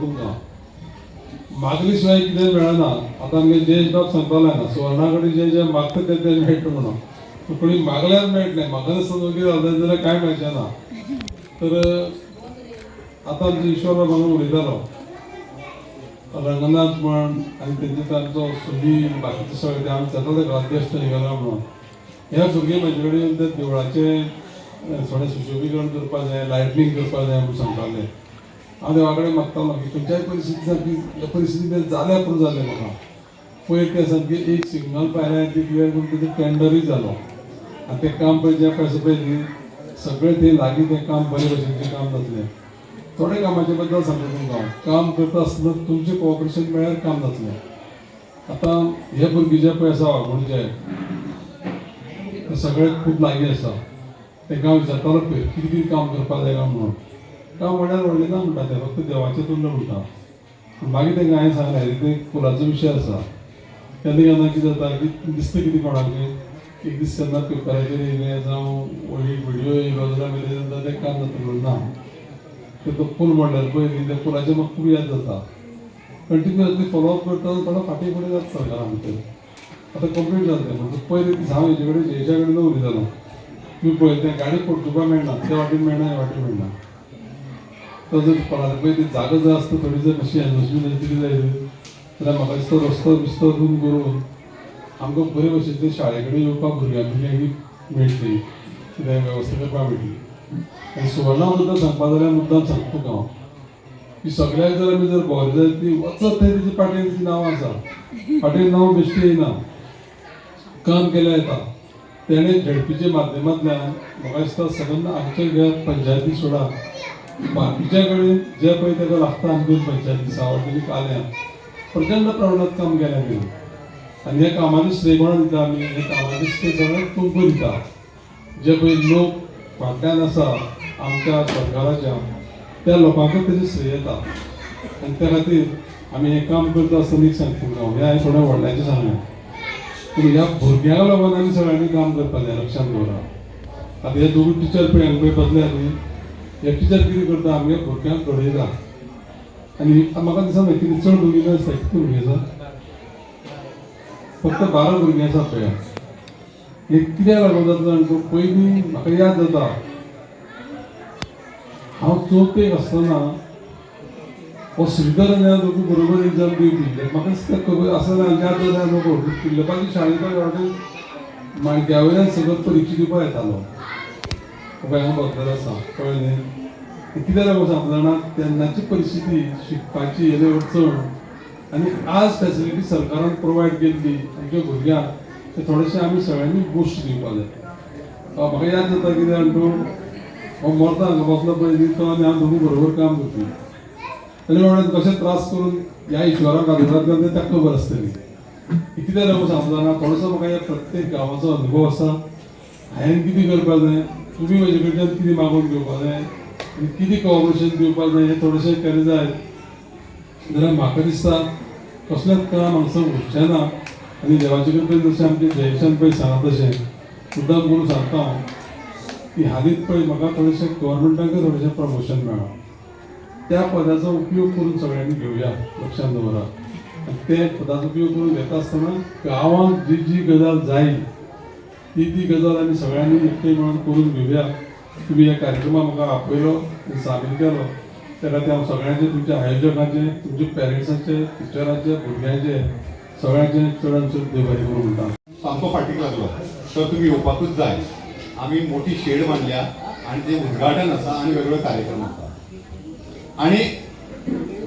तुमकां. मागले शिवाय कितें मेळना. आतां आमगे देश बाब सांगताले ना. सुवर्णा कडेन जे जे मागता ते ते मेळटा म्हणून. पूण कोणी मागल्यार मेळटलें म्हाका दिसता कितें जालें जाल्यार कांय मेळचें ना. तर आतां आमचे ईश्वर बाबान उलयतालो. रंगनाथ म्हण आनी तेजे तांचो सुनील बाकीचे सगळे ते आमी जाता ते अध्यक्ष निघाला म्हणून. ह्या भुरगे म्हाजे कडेन ते देवळाचे थोडे सुशोभीकरण करपा जाय लायटनींग करपा जाय म्हणून सांगताले. हांव देवा कडेन मागतालो की खंयच्याय परिस्थिती सारकी ह्या परिस्थिती जाल्या पुरो जालें म्हाका पयर ते सामके एक सिग्नल पाहिल्या ती क्लियर करून तेजें टेंडरूय जालो आनी तें काम पळय जें पळय पळय न्ही सगळें ते लागीं तें काम बरे भशेनचें काम जातलें थोडे कामाचे बद्दल सांगता तुमकां काम करता आसतना तुमचें कॉपरेशन मेळ्यार काम जातलें आतां हे भुरगे जे पळय आसा वागोडचे ते सगळे खूब लागीं आसा तेंकां विचारतालो पळय कितें कितें काम करपाक जाय काय म्हणून. काम म्हळ्यार व्हडलें ना म्हणटा ते फक्त देवाचें तुल्य म्हणटा मागीर तेंकां हांवें सांगलें ते फुलाचो विशय आसा केन्ना केन्ना कितें जाता की दिसता कितें कोणाक एक दीस केन्ना पेपराचेर येयलें जावं व्हडली व्हिडियो येयलो जाल्यार कितें जाता तें काम जाता. म्हणून ना. ते तो पूल म्हणल्यार पळय न्ही त्या पुलाचें म्हाका खूब याद जाता. कंटिन्युअसली फॉलोअप करता थोडो फाटीं फुडें जाता सरकारा भितर आतां कंप्लीट जालें तें. म्हणजे पयलीं दीस हांव हेजे कडेन हेच्या कडेन उलयतालो तुमी पळय तें गाडी पोरतुपा मेळना त्या वाटेन मेळना ह्या वाटेन मेळना तो जर पळय ती जागा जर आसता थोडी जर मातशी एनर्जी दिली जाय जाल्यार म्हाका दिसता रस्तो बिस्तो करून करून आमकां बरे भशेन शाळे कडेन येवपाक भुरग्यां भुरग्यांक मेळटली कितें वेवस्था करपाक मेळटली आनी सुवर्णा बद्दल सांगपा जाल्यार मुद्दाम सांगता तुका हांव की सगळ्याक जर आमी जर भोंवले जाल्यार ती वचत थंय तिची पाटेन तिची नांव आसा पाटेन नांव बेश्टी येना काम केल्या येता तेणे झडपीच्या माध्यमांतल्यान म्हाका दिसता सगळ्यांना आमच्या घरांत पंचायती सोडा. बाकीच्या कडेन जे पळय ताका लागता आमच्या पंचायती सावड्डेली काल्या प्रचंड प्रमाणात काम केलें तेणी आनी ह्या कामाचें श्रेय कोणाक दिता आमी हे कामाचें श्रेय सगळ्यांक तुमकां दिता जे पळय लोक फाटल्यान आसा आमच्या सरकाराच्या त्या लोकांकूच तेजे श्रेय येता. आनी त्या खातीर आमी हें काम करता आसतना एक सांगता. तुमकां हांव. हें हांवें थोड्या व्हडल्याचें सांगलें पूण ह्या भुरग्यांक लागून आमी सगळ्यांनी काम करपाचें जाय लक्षांत दवरा आतां हे दोगूय टिचर पळय हांगा पळय बसल्या न्ही हे जर कितें करता आमगे भुरग्यांक घडयता आनी म्हाका दिसना कितें चड भुरगीं आसा कितले भुरगीं आसा फक्त बारा भुरगीं आसा पळय हे कित्याक लागून जाता जाणा पयलीं म्हाका याद जाता हांव चवथेक आसतना हो श्रीधर आनी हांव बरोबर एग्जाम दिवपी म्हाका दिसता खबर आसना याद जाता नको किल्लपाची शाळेंत वाटेन माणक्या वयल्यान सगळं परिक्षा दिवपाक येतालो पळय हांव आसा कळ्ळें न्ही. कित्याक लागून सांगता जाणा तेन्नाची परिस्थिती शिकपाची हेजे अडचण. आनी आज फॅसिलिटी सरकारान प्रोवायड केल्ली आमच्या भुरग्यांक ते थोडेशे आमी सगळ्यांनी बूस्ट दिवपाक जाय म्हाका याद जाता कितें जाणा हांव हो मरता हांगा बसलो पळय न्ही तो आनी हांव दोनी बरोबर काम करतली तेन्ना म्हणून कशे त्रास करून ह्या इश्वराक आदारांतल्यान तें ताका खबर आसतली कितें लागून सांगता जाणा थोडोसो म्हाका ह्या प्रत्येक गांवाचो अनुभव आसा हांवें कितें करपाक जाय तुमी म्हजे कडल्यान कितें मागून घेवपाक जाय आनी कितें कॉपरेशन दिवपाक जाय हें थोडेशें केलें जाय जाल्यार म्हाका दिसता. कसलेंच काम हांगसर उरचें ना? आनी देवाचे कडेन जशें आमचे जयेशान पळय सांगता तशें मुद्दाम म्हणून सांगता. हांव की हालींच पळय म्हाका थोडेशें गव्हर्मेंटाकय थोडेशें प्रमोशन मेळ्ळां त्या पदाचो उपयोग करून सगळ्यांनी घेवया लक्षांत दवरा आनी ते पदाचो उपयोग करून घेता आसतना गांवांत जी जी गजाल जायी ती ती गजाल आम्ही सगळ्यांनी एकटे मेळून करून घेऊया. तुमी ह्या कार्यक्रमाक म्हाका आपयलो सामील केलो. त्या खातीर हांव सगळ्यांचे तुमच्या आयोजकांचे तुमचे पेरंट्सांचे टिचरांचे भुरग्यांचे सगळ्यांचे चडान चड देव बरें करूं म्हणटा सामको फाटीक लागलो. तर तुम्ही येवपाकूच जाय. आम्ही मोठी शेड बांधल्या आणि ते उद्घाटन आसा आणि वेगवेगळे कार्यक्रम आसा आणि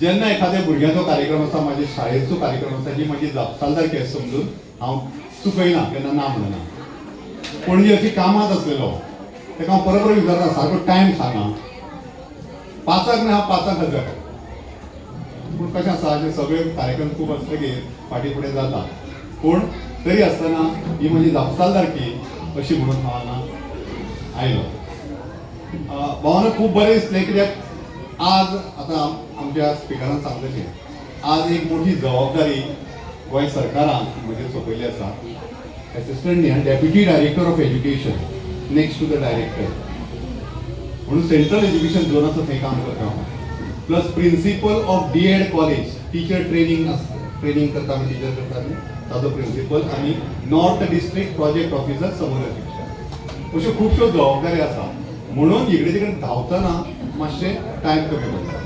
जेन्ना एखाद्या भुरग्याचो कार्यक्रम आसा माझ्या शाळेचो कार्यक्रम आसा जी माझी जापसालदार केस समजून हांव चुकयना केन्ना ना म्हणना पणजे अशी कामात असलेलो ताका हांव परत परत विचारता सारको टायम सांगा पांचाक ना हांव पांचाक हजर पूण कशें आसा जे सगळे कार्यक्रम खूब आसतकीर फाटीं फुडें जाता पूण तरी आसतना ही म्हजी जापसालदारकी अशी म्हणून हांव हांगा आयलो भावना खूब बरें दिसलें कित्याक आज आतां आमच्या स्पिकरान सांगतलें आज एक मोठी जबाबदारी गोंय सरकारान म्हजेर सोंपयल्ली आसा एसिस्टंट न्ही deputy director of education next to the director म्हणून सेंट्रल एज्युकेशन झोनाचं आसा काम करता plus principal of D Ed college teacher training training करता आमी टीचर करता ताजो प्रिन्सिपल आनी नॉर्थ डिस्ट्रिक्ट प्रोजेक्ट ऑफिसर समोर शिक्षक अश्यो खुबश्यो जबाबदारी आसा म्हणून इकडे तिकडे धांवतना मातशें टायम कमी पडटा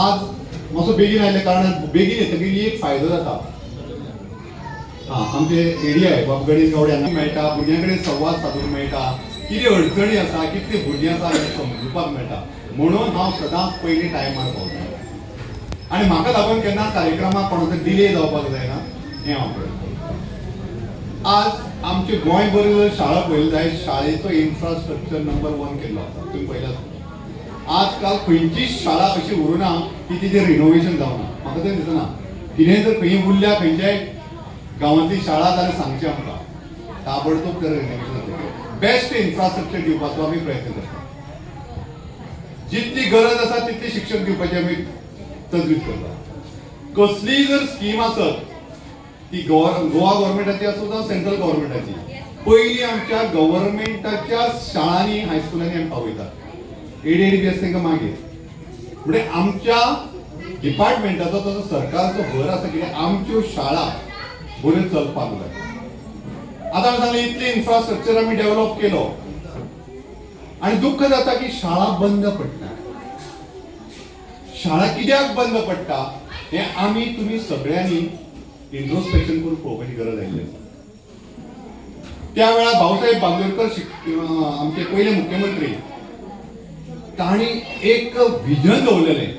आज मातसो बेगीन आयले कारणान बेगीन येतकीर एक फायदो जाता. हा आमचे एरिया आहे बाब गणेश गावडे हांगा मेळटा भुरग्यां कडेन संवाद सादूंक मेळटा कितें अडचणी आसा कितें भुरगीं आसा हें समजुपाक मेळटा म्हणून हांव सदांच पयलीं टायमार पावता आनी म्हाका लागून केन्ना कार्यक्रमाक कोणाचो डिले जावपाक जायना हें हांव पळयता आज आमचे गोंय जर शाळा पळयली जायत शाळेचो इन्फ्रास्ट्रक्चर नंबर वन केल्लो आसा तुमी पळयलां आजकाल खंयचीच शाळा अशी उरूना की तिचें रिनोवेशन जावना म्हाका तें दिसना कितेंय जर खंय उरल्या खंयच्याय गांवांतली शाळा जाल्यार सांगची आमकां ताबडतोब तर रिनोवेशन जातलें बेस्ट इन्फ्रास्ट्रक्चर दिवपाचो आमी प्रयत्न करतात जितली गरज आसा तितले शिक्षक दिवपाची आमी तजवीज करतात कसलीय जर स्कीम आसत ती गोवा गोवा गव्हर्मेंटाची आसूं जावं सेंट्रल गव्हर्मेंटाची पयलीं आमच्या गव्हर्मेंटाच्या शाळांनी हायस्कुलांनी आमी पावयतात एडी एडी बी आसा तांकां मागीर म्हणजे आमच्या डिपार्टमेंटाचो तसो सरकारचो भर आसा कितें आमच्यो शाळा बऱ्यो चलपाक जाय आतां हांवें सांगलें इतलें इन्फ्रास्ट्रक्चर आमी डेव्हलप केलो. आनी दुख्ख जाता की शाळा बंद पडटा शाळा कित्याक बंद पडटा हें आमी तुमी सगळ्यांनी इंट्रोस्पेक्शन करून पळोवपाची गरज आयिल्ली आसा त्या वेळार भाऊसाहेब बांदोडकर शिक- आमचे पयले मुख्यमंत्री तांणी एक विजन दवरलेलें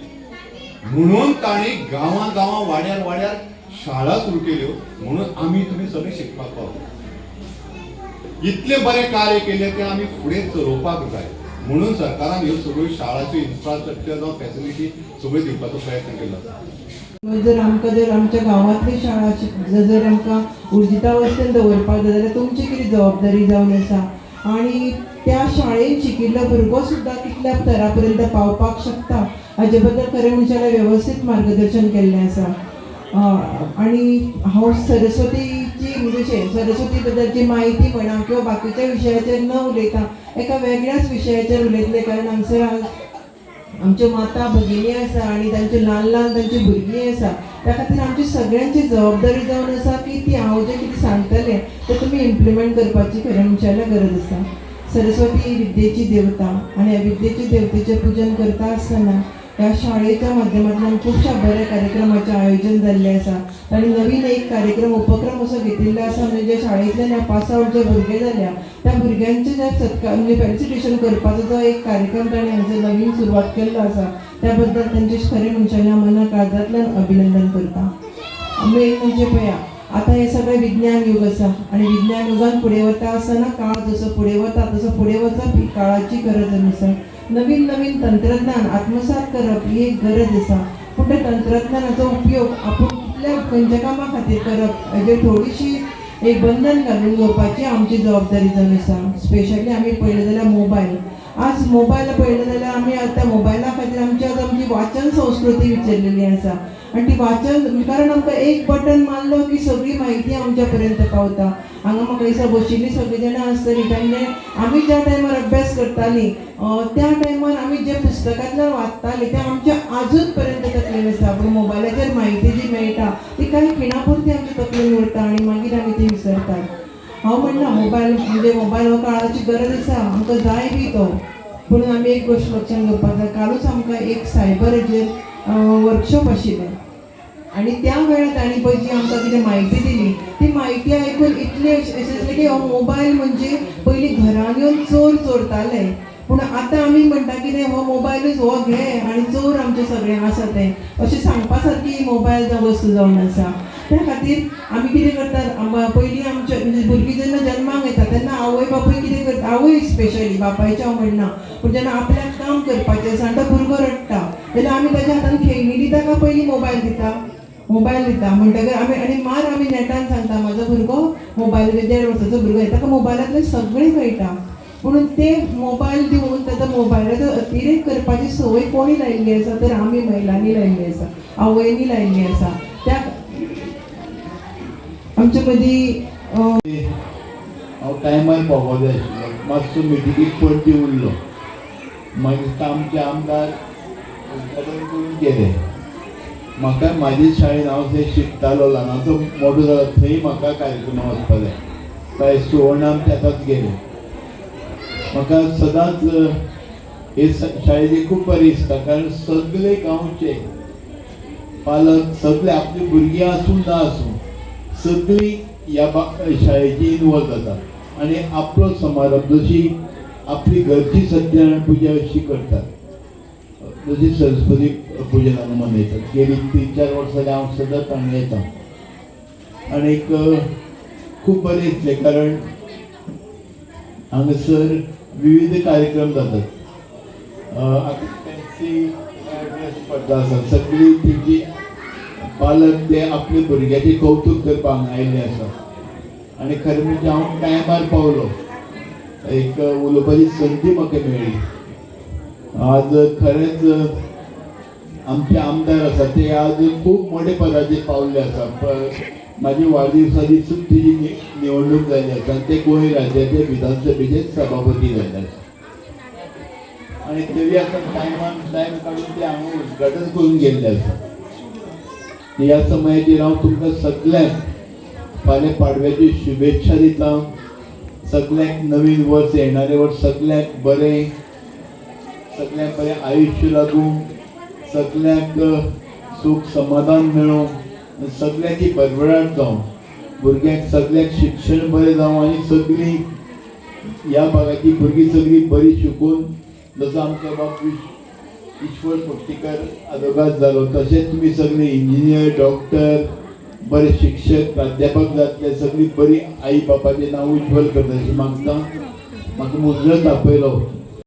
म्हणून तांणी गांवां गांवां वाड्यार वाड्यार शाळा सुरू केल्यो म्हणून आमी तुमी सगळे शिकपाक पावलो. इतले बरे कार्य केले ते आमी फुडें चलोवपाक जाय. म्हणून सरकारान ह्यो सगळ्यो शाळाच्यो इन्फ्रास्ट्रक्चर जावं फॅसिलिटी सगळ्यो दिवपाचो प्रयत्न केलो. जर आमकां जर आमच्या गांवांतली शाळा जर जर आमकां उर्जितावस्थेन दवरपाक जाय जाल्यार तुमची कितें जबाबदारी जावन आसा? आनी त्या शाळेची शिकिल्लो भुरगो सुद्दां कितल्या थरा पर्यंत पावपाक शकता. हाजे बद्दल खरें म्हणजे जाल्यार वेवस्थीत मार्गदर्शन केल्लें आसा आणि आनी हांव सरस्वतीची म्हणजे सरस्वती बद्दलची म्हायती म्हणा किंवा बाकीच्या विशयाचेर न उलयता एका वेगळ्याच विशयाचेर उलयतले कारण हांगसर आमच्यो माता भगिनी आसा आनी तांच्यो ल्हान ल्हान तांची भुरगीं आसा त्या खातीर आमची सगळ्यांची जबाबदारी जावन आसा की ती हांव जें कितें सांगतलें तें तुमी इम्प्लिमेंट करपाची खरें म्हणच्याला गरज आसा. सरस्वती ही विद्येची देवता आनी ह्या विद्येची देवतेचें पुजन करता आसतना ह्या शाळेच्या माध्यमांतल्यान खुबशा बऱ्या कार्यक्रमाचें आयोजन जाल्लें आसा आनी नवीन एक कार्यक्रम उपक्रम असो घेतिल्लो आसा म्हणजे जे शाळेंतल्यान ह्या पास आवट जे भुरगे जाल्या त्या भुरग्यांचे जे सत्कार म्हणजे फेलिसिटेशन करपाचो जो एक कार्यक्रम ताणें हांचो नवीन सुरवात केल्लो आसा त्या बद्दल तांचे खरें मनशाल्या म्हणजे मना काळजांतल्यान अभिनंदन करता. मेन म्हणजे पळया आतां हे सगळें विज्ञान युग आसा आनी विज्ञान युगान फुडें वता आसतना काळ जसो फुडें वता तसो फुडें वचप ही काळाची गरज आसा नवीन नवीन तंत्रज्ञान आत्मसात करप ही एक गरज आसा पूण त्या तंत्रज्ञानाचो उपयोग आपण कितल्या खंयच्या कामा खातीर करप हाजेर थोडीशी एक बंधन घालून घेवपाची आमची जबाबदारी जावन आसा स्पेशली आमी पळयलें जाल्यार मोबायल आज मोबायल पळयलें जाल्यार आमी आतां मोबायला खातीर आमची आतां आमची वाचन संस्कृती विचारलेली आसा आनी ती वाचन कारण आमकां एक बटन मारलो की सगळी म्हायती आमच्या पर्यंत पावता. हांगा म्हाका दिसा बशिल्लीं सगळीं जाणां आसतलीं तेन्ना आमी ज्या टायमार अभ्यास करतालीं त्या टायमार आमी जे पुस्तकांतल्यान वाचतालीं तें आमच्या आजून पर्यंत तकलेन आसा पूण मोबायलाचेर म्हायती जी मेळटा ती कांय खिणापुरती आमच्या तकलेन उरता आनी मागीर आमी ती विसरतात. हांव म्हणना मोबायल म्हणजे मोबायल हो काळाची गरज आसा आमकां जाय तो पूण आमी एक गोश्ट वचन घेवपाक जाय कालूच आमकां एक सायबर हेजेर वर्कशॉप आशिल्लें. आनी त्या वेळार तांणी पळय जी आमकां कितें म्हायती दिली ती म्हायती आयकून इतलें अशें दिसलें की हो मोबायल म्हणजे पयलीं घरान येवन चोर चोरताले. पूण आतां आमी म्हणटा कितें हो मोबायलूच हो घे आनी चोर आमचें सगळें आसा तें अशें सांगपा सारकी मोबायल जावं वस्तू जावन आसा त्या खातीर आमी कितें करतात? आम- पयलीं आमचे म्हणजे भुरगीं जेन्ना जल्माक येता तेन्ना आवय बापूय कितें करता आवय स्पेशली बापायचें हांव म्हणना पूण जेन्ना आपल्याक काम करपाचें आसा आनी तो भुरगो रडटा जाल्यार आमी ताच्या हातान खेळणी दिता काय पयलीं मोबायल दिता? मोबायल दिता. म्हणटकीर आमी आनी मार आमी नेटान सांगता म्हाजो भुरगो मोबायल देड वर्साचो भुरगो ताका मोबायलांतले सगळें कळटा पूण ते मोबायल दिवन ताचो मोबायलाचो अतिरेक करपाची संवय कोणी लायिल्ली आसा तर आमी महिलांनी लायिल्ली आसा आवयनी लायिल्ली आसा त्या आमचे मदीं हांव टायमार पावपा जाय आशिल्लो मातसो मिटिंगेक परती उरलो मागीर आमचे आमदार उद्घाटन करून गेले. म्हाका म्हाजे शाळेन हांव थंय शिकतालो ल्हानाचो मोठो जालो थंय म्हाका कार्यक्रमाक वचपाक जाय काय सुवर्णाम तेताच गेले. म्हाका सदांच हे शाळेची खूब बरी दिसता कारण सगळे गांवचे पालक सगळे आपली भुरगीं आसूं ना आसूं सगळी ह्या बा शाळेची इन्वॉल्व जातात आनी आपलो समारंभ जशी आपली घरची सत्यनारायण पुजा अशी करतात. जशी सरस्वती पूजन हांगा मनयतात गेली तीन चार वर्सां जाली हांव सदांच हांगा येता आनीक खूब बरें दिसलें. कारण हांगासर विविध कार्यक्रम जातात. आतां स्पर्धा आसा सगळीं तेजी पालक ते आपल्या भुरग्याचे कौतुक करपाक आयिल्ले आसा. आनी खरें म्हणजे हांव टायमार पावलो. एक उलोवपाची संदी म्हाका मेळ्ळी. आज खरेंच आमचे आमदार आसा ते आज खूब मोठे पदाचेर पावल्ले आसा. प- म्हाजी वाडदिवसा दिसूच निवडणूक जाल्ली आसा आनी ते गोंय राज्याचे विधानसभेचे सभापती जाल्ले आसा. आनी तरी आतां टायमान टायम काडून ते हांगा उद्घाटन करून गेल्ले आसा. ह्या समयाचेर हांव तुमकां सगळ्यांक फाल्यां पाडव्याची शुभेच्छा दिता. सगळ्यांक नवीन वर्स येणारें वर्स सगळ्यांक बरें सगळ्यांक बरें आयुश्य लागूं सगळ्यांक सूख समाधान मेळो सगळ्यांची भरभराट जावं. भुरग्यांक सगळ्यांक शिक्षण बरें जावं आनी सगळीं ह्या भागाची भुरगीं सगळीं बरी शिकून जसो आमच्या बाप ईश्वर फोर्टीकर आदोगाद जालो तशेंच तुमी सगळे इंजिनियर डॉक्टर बरे शिक्षक प्राध्यापक जातले सगळीं बरी आई बापाचें नांव उज्ज्वल करता अशें मागता म्हाका मुजरत आपयलो